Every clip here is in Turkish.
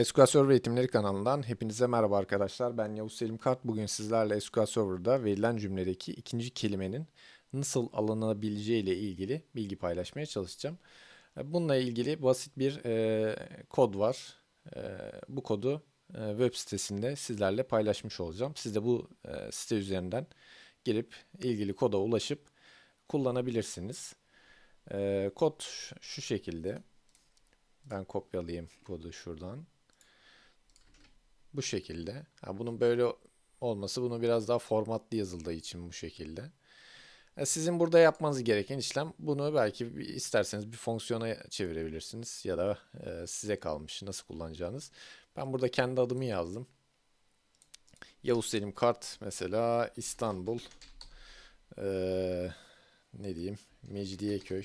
SQL Server Eğitimleri kanalından hepinize merhaba arkadaşlar. Ben Yavuz Selim Kart. Bugün sizlerle SQL Server'da verilen cümledeki ikinci kelimenin nasıl alınabileceği ile ilgili bilgi paylaşmaya çalışacağım. E, Bununla ilgili basit bir e, kod var. E, bu kodu e, web sitesinde sizlerle paylaşmış olacağım. Siz de bu e, site üzerinden girip ilgili koda ulaşıp kullanabilirsiniz. E, kod şu- şu şekilde. Ben kopyalayayım kodu şuradan. Bu şekilde. Ha, bunun böyle olması bunu biraz daha formatlı yazıldığı için bu şekilde. E, Sizin burada yapmanız gereken işlem bunu belki bir- isterseniz bir fonksiyona çevirebilirsiniz ya da e, size kalmış nasıl kullanacağınız. Ben burada kendi adımı yazdım. Yavuz Selim Kart mesela İstanbul e, ne diyeyim Mecidiyeköy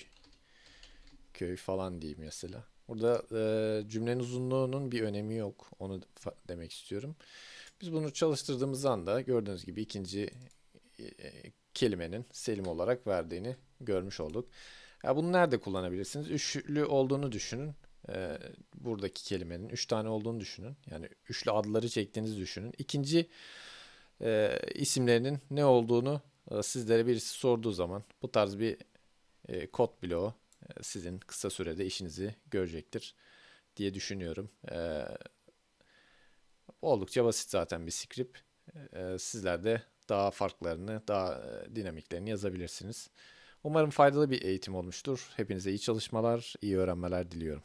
köy falan diyeyim mesela. Burada e, cümlenin uzunluğunun bir önemi yok. Onu demek istiyorum. Biz bunu çalıştırdığımız anda gördüğünüz gibi ikinci e, kelimenin Selim olarak verdiğini görmüş olduk. Ya bunu nerede kullanabilirsiniz? Üçlü olduğunu düşünün. E, buradaki kelimenin üç tane olduğunu düşünün. Yani üçlü adları çektiğinizi düşünün. İkinci e, isimlerinin ne olduğunu e, sizlere birisi sorduğu zaman bu tarz bir e, kod bloğu e, sizin kısa sürede işinizi görecektir diye düşünüyorum. E, oldukça basit zaten bir script. E, sizler de daha farklarını, daha e, dinamiklerini yazabilirsiniz. Umarım faydalı bir eğitim olmuştur. Hepinize iyi çalışmalar, iyi öğrenmeler diliyorum.